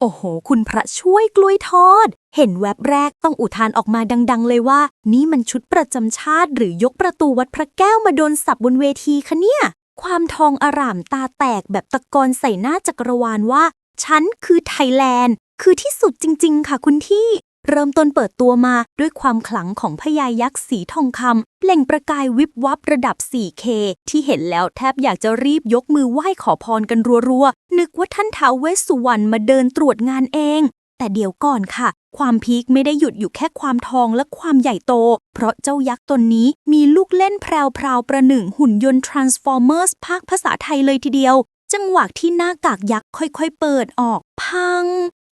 โอ้โห คุณพระช่วยกล้วยทอด เห็นแวบแรกต้องอุทานออกมาดัง ๆ เลยว่า นี่มันชุดประจำชาติหรือยกประตูวัดพระแก้วมาโดนสับบนเวทีคะเนี่ย ความทองอร่ามตาแตกแบบตะกอนใส่หน้าจักรวาลว่า ฉันคือไทยแลนด์ คือที่สุดจริง ๆ ค่ะคุณที่ เริ่มต้นเปิดตัวมาด้วยความขลังของพญายักษ์สีทองคำเปล่งประกายวิบวับระดับ 4K ที่เห็นแล้วแทบอยากจะรีบยกมือไหว้ขอพรกันรัวๆ นึกว่าท่านท้าวเวสสุวรรณมาเดินตรวจงานเอง แต่เดี๋ยวก่อนค่ะ ความพีคไม่ได้หยุดอยู่แค่ความทองและความใหญ่โต เพราะเจ้ายักษ์ตนนี้มีลูกเล่นแพรวๆประหนึ่งหุ่นยนต์ Transformers ภาคภาษาไทยเลยทีเดียวจังหวะที่หน้ากากยักษ์ค่อยๆเปิดออก พัง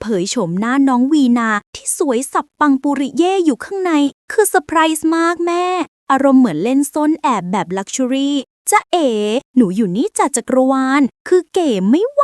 เผยโฉมหน้าน้องวีนาที่สวยสับปังปุริเย่อยู่ข้างใน คือเซอร์ไพรส์มากแม่ อารมณ์เหมือนเล่นซ่อนแอบแบบลักชัวรี่จะเอ๋ หนูอยู่นี่จัดจักรวาล คือเก๋ไม่ไหว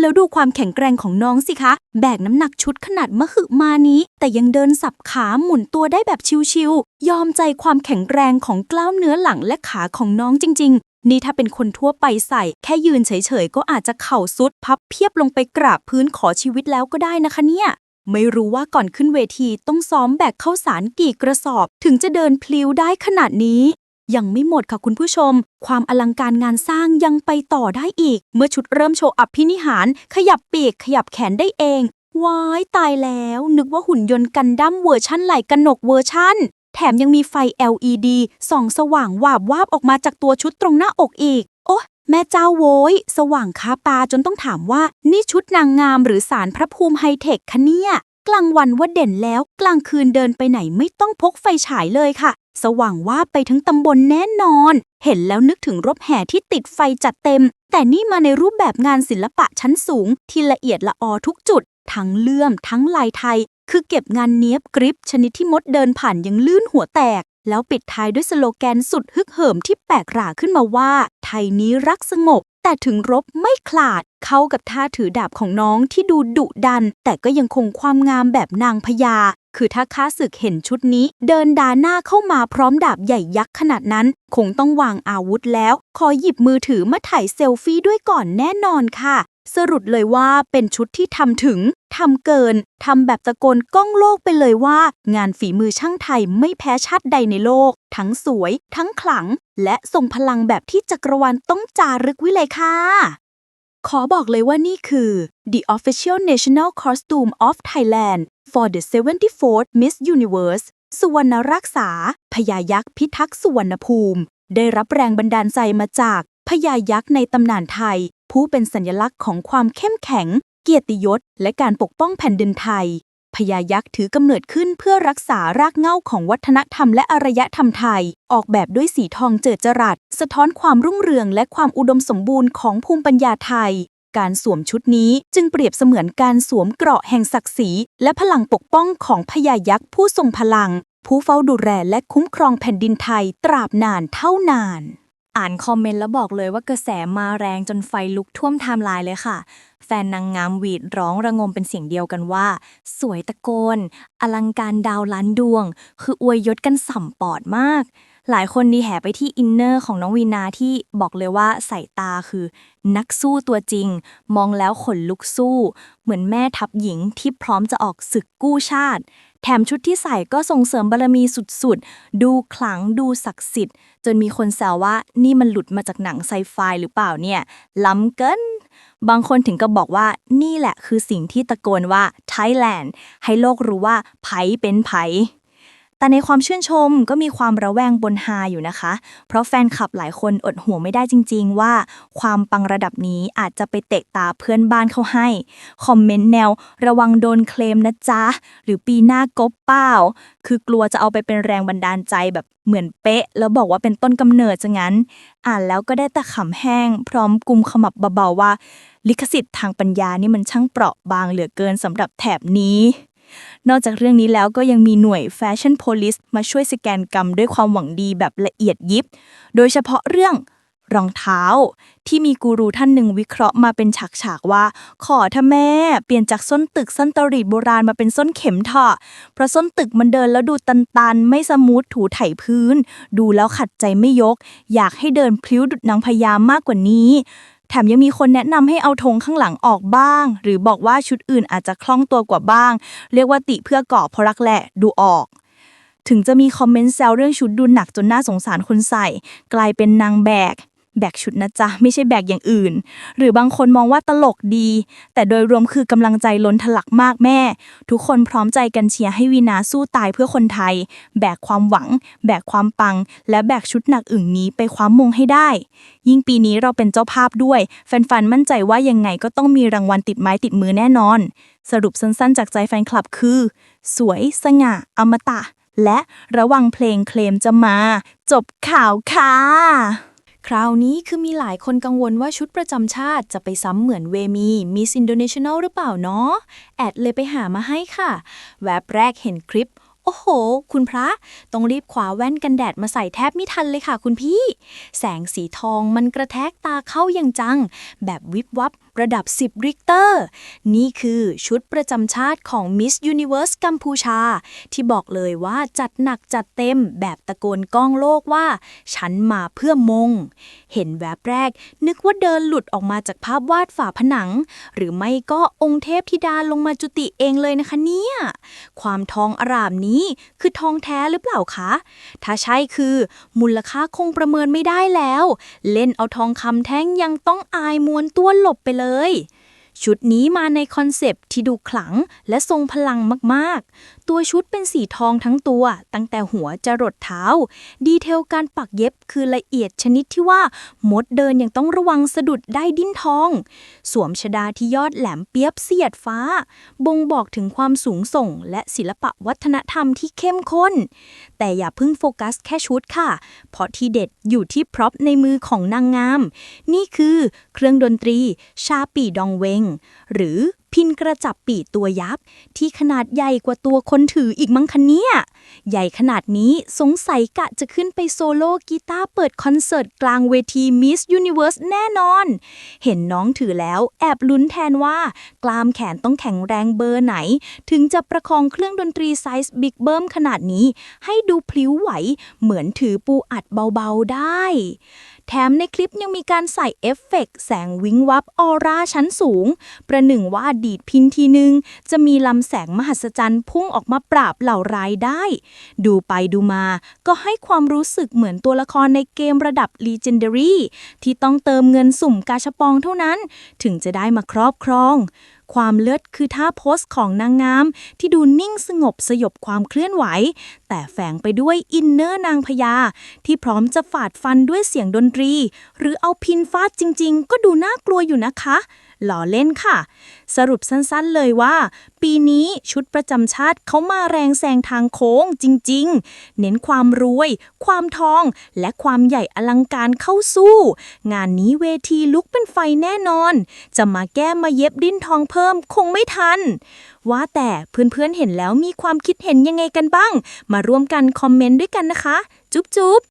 แล้วดูความแข็งแกร่งของน้องสิคะ แบกน้ำหนักชุดขนาดมหึมานี้ แต่ยังเดินสับขาหมุนตัวได้แบบชิวๆ ยอมใจความแข็งแรงของกล้ามเนื้อหลังและขาของน้องจริงๆ นี่ถ้าเป็นคนทั่วไปใส่ แค่ยืนเฉยๆ ก็อาจจะเข่าซุดพับเพียบลงไปกราบพื้นขอชีวิตแล้วก็ได้นะคะเนี่ย ไม่รู้ว่าก่อนขึ้นเวทีต้องซ้อมแบกข้าวสารกี่กระสอบ ถึงจะเดินพลิ้วได้ขนาดนี้ ยังไม่หมดค่ะคุณผู้ชม ความอลังการงานสร้างยังไปต่อได้อีก เมื่อชุดเริ่มโชว์อภินิหาร ขยับปีกขยับแขนได้เองว้ายตายแล้ว นึกว่าหุ่นยนต์กันดั้มเวอร์ชั่นไหลกระหนกเวอร์ชั่น แถมยังมีไฟ LED ส่องสว่างวาบวาบออกมาจากตัวชุดตรงหน้าอกอีก โอ้แม่เจ้าโว้ย สว่างคาปาจนต้องถามว่า นี่ชุดนางงามหรือสารพระภูมิไฮเทคคะเนี่ยกลางวันว่าเด่นแล้ว กลางคืนเดินไปไหนไม่ต้องพกไฟฉายเลยค่ะ สว่างว่าบไปทั้งตำบลแน่นอน เห็นแล้วนึกถึงรถแห่ที่ติดไฟจัดเต็ม แต่นี่มาในรูปแบบงานศิลปะชั้นสูง ที่ละเอียดละออทุกจุด ทั้งเลื่อมทั้งลายไทย คือเก็บงานเนี้ยบกริปชนิดที่มดเดินผ่านยังลื่นหัวแตก แล้วปิดท้ายด้วยสโลแกนสุดฮึกเหิมที่แปลกหราขึ้นมาว่า ไทยนี้รักสงบ แต่ถึงรบไม่ขลาด เข้ากับท่าถือดาบของน้องที่ดูดุดัน แต่ก็ยังคงความงามแบบนางพญาคือถ้าข้าศึกเห็นชุดนี้ เดินดาหน้าเข้ามาพร้อมดาบใหญ่ยักษ์ขนาดนั้น คงต้องวางอาวุธแล้ว ขอหยิบมือถือมาถ่ายเซลฟี่ด้วยก่อนแน่นอนค่ะ สรุปเลยว่าเป็นชุดที่ทำถึงทำเกินทำแบบตะโกนก้องโลกไปเลยว่า งานฝีมือช่างไทยไม่แพ้ชาติใดในโลก ทั้งสวย ทั้งขลัง และทรงพลังแบบที่จักรวาลต้องจารึกไว้เลยค่ะ ขอบอกเลยว่านี่คือ the official national costume of Thailand for the 74th Miss Universe สุวรรณรักษา พญายักษ์พิทักษ์สุวรรณภูมิ ได้รับแรงบันดาลใจมาจากพญายักษ์ในตำนานไทย ผู้เป็นสัญลักษณ์ของความเข้มแข็ง เกียรติยศ และการปกป้องแผ่นดินไทยพญายักษ์ถือกำเนิดขึ้นเพื่อรักษารากเหง้าของวัฒนธรรมและอารยธรรมไทย ออกแบบด้วยสีทองเจิดจรัส สะท้อนความรุ่งเรืองและความอุดมสมบูรณ์ของภูมิปัญญาไทย การสวมชุดนี้จึงเปรียบเสมือนการสวมเกราะแห่งศักดิ์ศรีและพลังปกป้องของพญายักษ์ผู้ทรงพลัง ผู้เฝ้าดูแลและคุ้มครองแผ่นดินไทยตราบนานเท่านาน อ่านคอมเมนต์แล้วบอกเลยว่ากระแสมาแรงจนไฟลุกท่วมไทม์ไลน์เลยค่ะ แฟนนางงามหวีดร้องระงมเป็นเสียงเดียวกันว่า สวยตะโกน อลังการดาวล้านดวง คืออวยยศกันส่ำปอดมาก หลายคนดีแห่ไปที่อินเนอร์ของน้องวีนาที่บอกเลยว่าสายตาคือ นักสู้ตัวจริง มองแล้วขนลุกสู้ เหมือนแม่ทัพหญิงที่พร้อมจะออกศึกกู้ชาติ แถมชุดที่ใส่ก็ส่งเสริมบารมีสุดๆ ดูขลังดูศักดิ์สิทธิ์ จนมีคนแซวว่านี่มันหลุดมาจากหนังไซไฟหรือเปล่าเนี่ย ล้ำเกิน บางคนถึงก็บอกว่านี่แหละคือสิ่งที่ตะโกนว่าไทยแลนด์ให้โลกรู้ว่าไผเป็นไผ แต่ในความชื่นชมก็มีความระแวงบนฮาอยู่นะคะ เพราะแฟนคลับหลายคนอดหัวไม่ได้จริง ๆ ว่า ความปังระดับนี้อาจจะไปเตะตาเพื่อนบ้านเขาให้ คอมเมนต์แนว ระวังโดนเคลมนะจ๊ะ หรือปีหน้ากบเป้า คือกลัวจะเอาไปเป็นแรงบันดาลใจแบบเหมือนเป๊ะ แล้วบอกว่าเป็นต้นกำเนิดจะงั้น อ่านแล้วก็ได้แต่ขำแห้ง พร้อมกุมขมับเบาๆว่า ลิขสิทธิ์ทางปัญญานี่มันช่างเปราะบางเหลือเกินสำหรับแถบนี้ นอกจากเรื่องนี้แล้วก็ยังมีหน่วยแฟชั่นโพลิสมาช่วยสแกนกรรมด้วยความหวังดีแบบละเอียดยิบ โดยเฉพาะเรื่องรองเท้า ที่มีกูรูท่านหนึ่งวิเคราะห์มาเป็นฉากๆว่า ขอถ้าแม่ เปลี่ยนจากส้นตึกส้นตรีดโบราณมาเป็นส้นเข็มเถอะเพราะส้นตึกมันเดินแล้วดูตันๆ ไม่สมูทถูไถพื้น ดูแล้วขัดใจไม่ยก อยากให้เดินพลิ้วดุดนางพญามากกว่านี้ แถมยังมีคนแนะนำให้เอาธงข้างหลังออกบ้าง หรือบอกว่าชุดอื่นอาจจะคล่องตัวกว่าบ้าง เรียกว่าติเพื่อก่อเพราะรักแหละดูออก ถึงจะมีคอมเมนต์แซวเรื่องชุดดูหนักจนน่าสงสารคนใส่ กลายเป็นนางแบก แบกชุดนะจ๊ะ ไม่ใช่แบกอย่างอื่น หรือบางคนมองว่าตลกดี แต่โดยรวมคือกำลังใจล้นทะลักมากแม่ ทุกคนพร้อมใจกันเชียร์ให้วีนาสู้ตายเพื่อคนไทย แบกความหวัง แบกความปัง และแบกชุดหนักอึ่งนี้ไปคว้ามงให้ได้ ยิ่งปีนี้เราเป็นเจ้าภาพด้วย แฟนๆมั่นใจว่ายังไงก็ต้องมีรางวัลติดไม้ติดมือแน่นอน สรุปสั้นๆ จากใจแฟนคลับคือ สวยสง่าอมตะ และระวังเพลงเคลมจะมา จบข่าวค่ะ คราวนี้คือมีหลายคนกังวลว่าชุดประจำชาติจะไปซ้ำเหมือนเวมีมิสอินโดเนชั a ลหรือเปล่าเนาะแอดเลยไปหามาให้ค่ะ แวบแรกเห็นคลิป โอ้โห คุณพระ ต้องรีบขวาแว่นกันแดดมาใส่แทบไม่ทันเลยค่ะคุณพี่ แสงสีทองมันกระแทกตาเข้าอย่างจัง แบบวิบวับ ระดับ 10 ริกเตอร์ นี่คือชุดประจำชาติของ Miss Universe กัมพูชา ที่บอกเลยว่าจัดหนักจัดเต็มแบบตะโกนก้องโลกว่า ฉันมาเพื่อมง เห็นแวบแรก นึกว่าเดินหลุดออกมาจากภาพวาดฝาผนัง หรือไม่ก็องค์เทพธิดาลงมาจุติเองเลยนะคะเนี่ย ความทองอร่ามนี้คือทองแท้หรือเปล่าคะ ถ้าใช่คือ มูลค่าคงประเมินไม่ได้แล้ว เล่นเอาทองคำแท่งยังต้องอายมวนตัวหลบไปเลยเลย ชุดนี้มาในคอนเซปต์ที่ดูขลังและทรงพลังมากๆ ตัวชุดเป็นสีทองทั้งตัว ตั้งแต่หัวจะรดเท้า ดีเทลการปักเย็บคือละเอียดชนิดที่ว่า มดเดินยังต้องระวังสะดุดได้ดิ้นทอง สวมชดาที่ยอดแหลมเปียบเสียดฟ้า บ่งบอกถึงความสูงส่ง และศิลปะวัฒนธรรมที่เข้มข้น แต่อย่าเพิ่งโฟกัสแค่ชุดค่ะ เพราะที่เด็ดอยู่ที่พร็อพในมือของนางงาม นี่คือเครื่องดนตรีชาปีดองเวงหรือพินกระจับปีตัวยักษ์ที่ขนาดใหญ่กว่าตัวคนถืออีกมั้งคะเนี่ยใหญ่ขนาดนี้สงสัยกะจะขึ้นไปโซโล่กีตาร์เปิดคอนเสิร์ตกลางเวที Miss Universe แน่นอน เห็นน้องถือแล้วแอบลุ้นแทนว่า กล้ามแขนต้องแข็งแรงเบอร์ไหน ถึงจะประคองเครื่องดนตรีไซส์บิ๊กเบิ้มขนาดนี้ ให้ดูพลิ้วไหว เหมือนถือปูอัดเบาๆได้ แถมในคลิปยังมีการใส่เอฟเฟกต์แสงวิงวับออร่าชั้นสูง ประหนึ่งว่าดีดพินทีนึง จะมีลำแสงมหัศจรรย์พุ่งออกมาปราบเหล่าร้ายได้ ดูไปดูมา ก็ให้ความรู้สึกเหมือนตัวละครในเกมระดับ Legendary ที่ต้องเติมเงินสุ่มกาชปองเท่านั้น ถึงจะได้มาครอบครองความเลิศคือท่าโพสของนางงามที่ดูนิ่งสงบสยบความเคลื่อนไหว แต่แฝงไปด้วยอินเนอร์นางพญาที่พร้อมจะฝาดฟันด้วยเสียงดนตรี หรือเอาพินฟาดจริง ๆ ก็ดูน่ากลัวอยู่นะคะหล่อเล่นค่ะ สรุปสั้นๆเลยว่า ปีนี้ชุดประจำชาติเขามาแรงแซงทางโค้งจริงๆ เน้นความรวย ความทอง และความใหญ่อลังการเข้าสู้ งานนี้เวทีลุกเป็นไฟแน่นอน จะมาแก้มาเย็บดิ้นทองเพิ่มคงไม่ทัน ว่าแต่เพื่อนๆเห็นแล้วมีความคิดเห็นยังไงกันบ้าง มาร่วมกันคอมเมนต์ด้วยกันนะคะ จุ๊บจุ๊บ